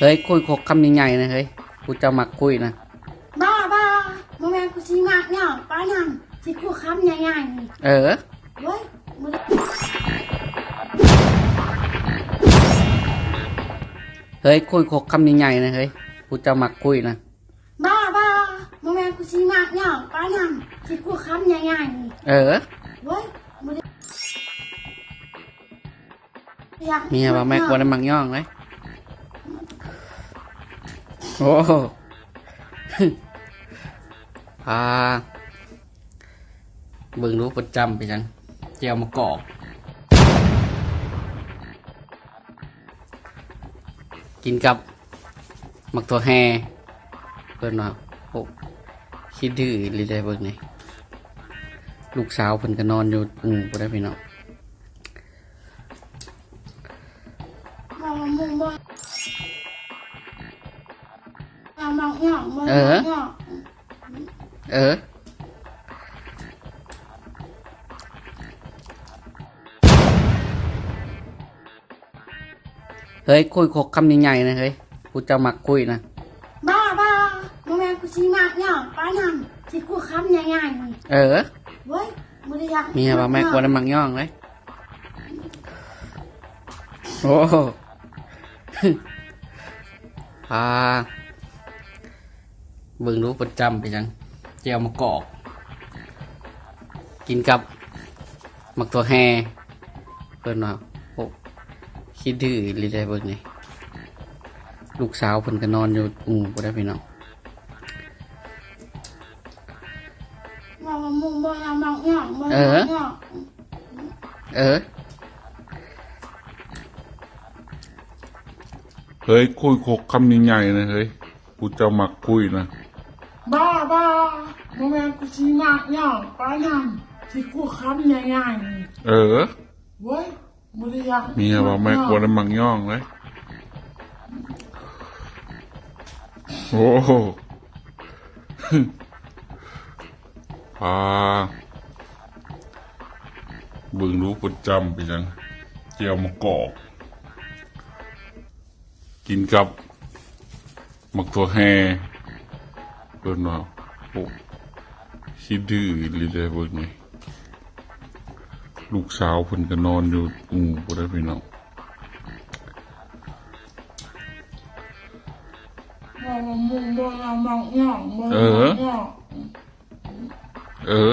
เฮ้ยคุยคกคำใหญ่ๆนะเฮ้ยกูจะมักคุยนะบ้าบ้าโมแมนกูชิมากเนี่ยป้านั่นที่กูค้ำง่ายๆนี่เออเว้ยมึงเฮ้ยคุยคกคำใหญ่ๆนะเฮ้ยกูจะมักคุยนะบ้าบ้าโมแมนกูชิมากเนี่ยป้านั่นที่กูค้ำง่ายๆนี่เออเว้ยมึงเมียว่าแม่กวนมักย่องเลย โอ้โหพาเบิ่งรู้ประจำไปจังเจียวมะกอกกินกับมักตัวแฮเพิ่นว่าโอ้คิดดื้อเลยได้เบิ่งนี่ลูกสาวเพิ่นก็นอนอยู่อืมบ่ได้พี่น้อง เนี่ยมึงเออเนี่ยเออเฮ้ยคุยคกคำใหญ่ๆนะเฮ้ยกูจะมักคุยนะบ้าบ้าโมแมนกูชิมากเนี่ยป้านั่นที่กูค้ำง่ายๆนี่เออเว้ยมึงอยากเมียว่าแม่กวนมักย่องเลยโอ้โหพา เบิ่งรู้ประจำไปจังเจียวมะกอก กินกับมักตัวแฮเพิ่นว่าโอ้คิดดื้อเลยได้เบิ่งนี่ลูกสาวเพิ่นก็นอนอยู่อืมบ่ได้พี่น้องมามามึงบ่มามาเนี่ยมึงเออเนี่ยเออ เฮ้ยคุยคกคำใหญ่ๆนะเฮ้ยกูจะมักคุยนะ บ้าบ้าโมแมนกูชิมากเนี่ยป้านั่นที่กูค้ำง่ายๆนี่เออเว้ยมึงอยากเมียว่าแม่กวนมักย่องเลยโอ้โหพาเบิ่งรู้ประจำไปจังเจียวมะกอกกินกับมักตัวแฮ เพิ่นว่าโอ้คิดดื้อเลยได้เบิ่งนี่ลูกสาวเพิ่นก็นอนอยู่อืมบ่ได้พี่น้องมามามึงบ่มามาเนี่ยมึงเออเนี่ยเออ